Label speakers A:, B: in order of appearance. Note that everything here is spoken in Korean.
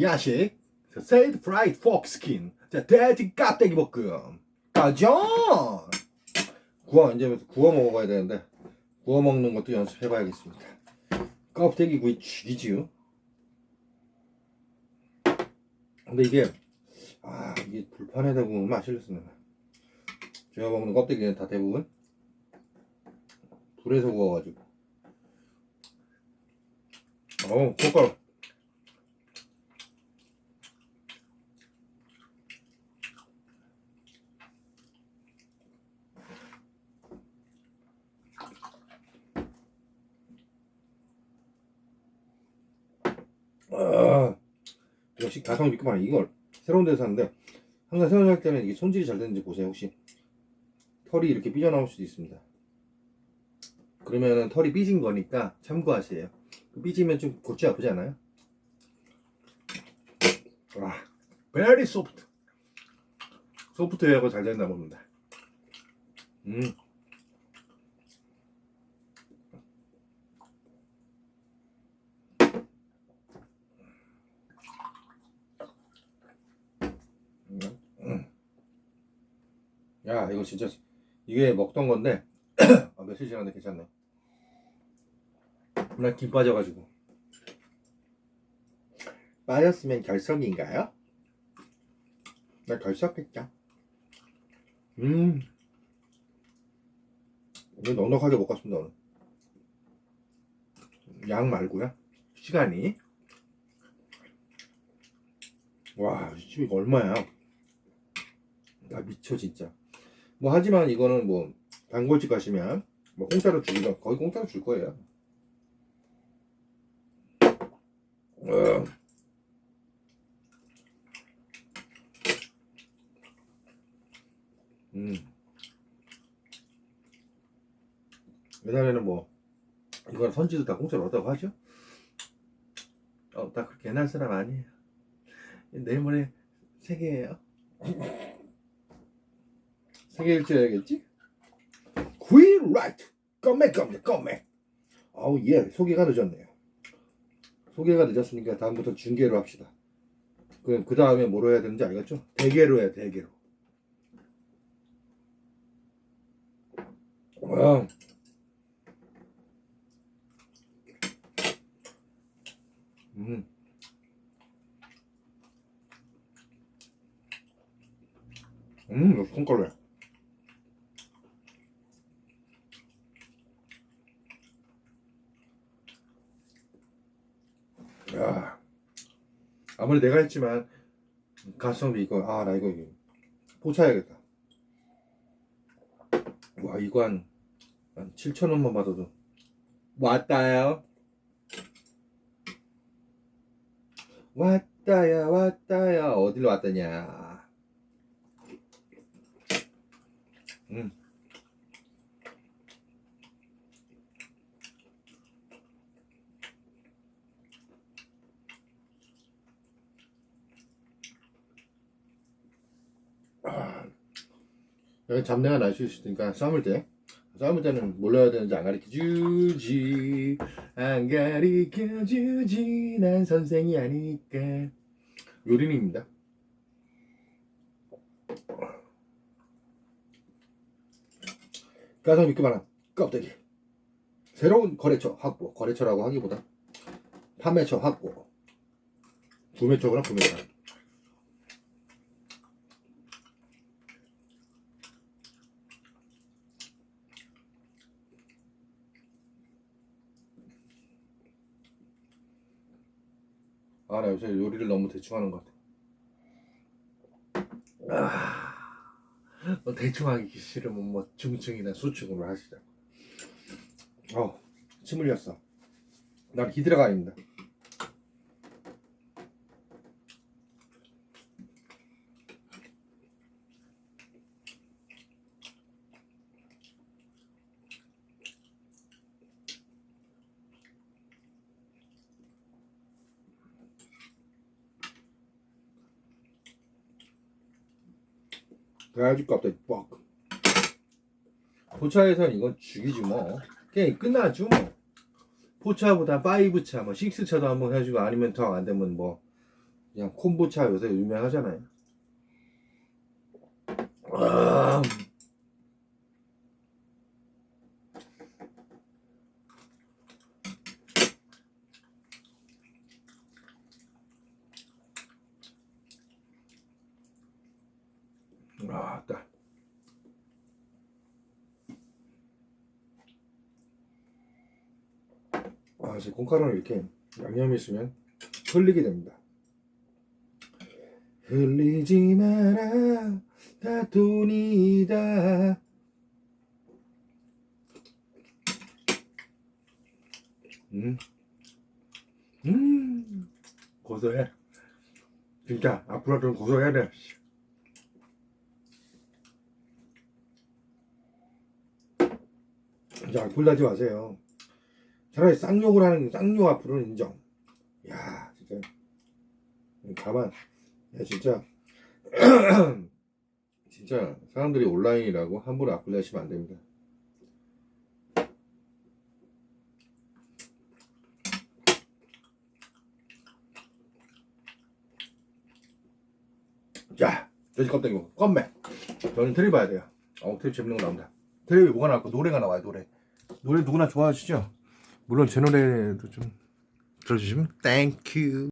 A: 야식 세이드 프라이드 포크 스킨 자 돼지 깍대기 볶음. 가죠? 구워 이제 구워 먹어야 되는데 구워 먹는 것도 연습해봐야겠습니다. 껍데기 구이 죽이지요? 근데 이게 아 이게 불판에다 구우면 맛있겠네. 제가 먹는 껍데기는 다 대부분 불에서 구워가지고. 어우 고가 아, 역시 가성 믿고 말 이걸 새로운 데서 샀는데 항상 살 때는 이게 손질이 잘 되는지 보세요 혹시. 털이 이렇게 삐져나올 수도 있습니다. 그러면은 털이 삐진 거니까 참고하세요. 그 삐지면 좀 골치 아프지 않아요? 와 very soft. 소프트웨어가 잘 됐나 봅니다. 음 야 이거 진짜 이게 먹던 건데 아, 며칠 지났는데 괜찮네. 나김 빠져가지고. 빠졌으면 결석인가요? 나 결석했죠 음. 이거 넉넉하게 먹었습니다 오늘. 양 말고요? 시간이? 와 지금 이거 얼마야? 나 미쳐 진짜 뭐 하지만 이거는 뭐 단골집 가시면 뭐 공짜로 주기가 거의 공짜로 줄 거예요. 어. 음. 옛날에는 뭐 이건 선지도 다 공짜로 얻다고 하죠. 어, 나 그렇게 옛날 사람 아니에요. 내일 모레 세계예요. 세계 일주해야겠지? Queen Right 껌맥 껌맥 껌맥 아우 예 소개가 늦었네요 소개가 늦었으니까 다음부터 중계로 합시다 그럼 그 다음에 뭐로 해야 되는지 알겠죠? 대게로 해야 대게로 와. 음. 음, 손가락 에. 야, 아무리 내가 했지만 가성비 이거 아 나 이거 포차야겠다. 와 이거 한, 한 7천 원만 받아도 왔다요. 왔다야 왔다야 어디로 왔다냐. 음. 여기 잡내가 날 수 있으니까 싸움을 때 싸움을 때는 뭘 해야 되는지 안 가르쳐 주지. 안 가르쳐 주지. 난 선생이 아니니까. 요린입니다. 가성비 그만한 껍데기. 새로운 거래처 확보. 거래처라고 하기보다 판매처 확보. 구매처구나 구매처 아, 나 요새 요리를 너무 대충 하는 것 같아. 아, 뭐 대충 하기 싫으면 뭐 중증이나 수증으로 하시자. 어, 침 흘렸어. 난 히드라가 아닙니다. 그래가지고 갑자기 뻑. 포차에선 이건 죽이지 뭐. 게임 끝나죠 뭐. 포차보다 5차, 뭐 6차도 한번 해주고 아니면 더 안 되면 뭐 그냥 콤부차 요새 유명하잖아요. 아, 아, 따. 아, 이제 콩가루는 이렇게 양념이 있으면 흘리게 됩니다. 흘리지 마라, 다 돈이다. 음, 음, 고소해. 진짜 앞으로 좀 고소해야 돼. 자, 굴나지 마세요. 차라리 쌍욕을 하는 쌍욕 앞으로는 인정. 야, 진짜. 가만. 야, 진짜. 진짜 사람들이 온라인이라고 함부로 악플 내시면 안 됩니다. 자, 돼지 껍데기 먹고 껌매. 저는 테레비 봐야 돼요. 어, 테레비 재밌는 거 나온다. 테레비 뭐가 나올까? 노래가 나와요, 노래. 노래 누구나 좋아하시죠? 물론 제 노래도 좀 들어주시면 땡큐.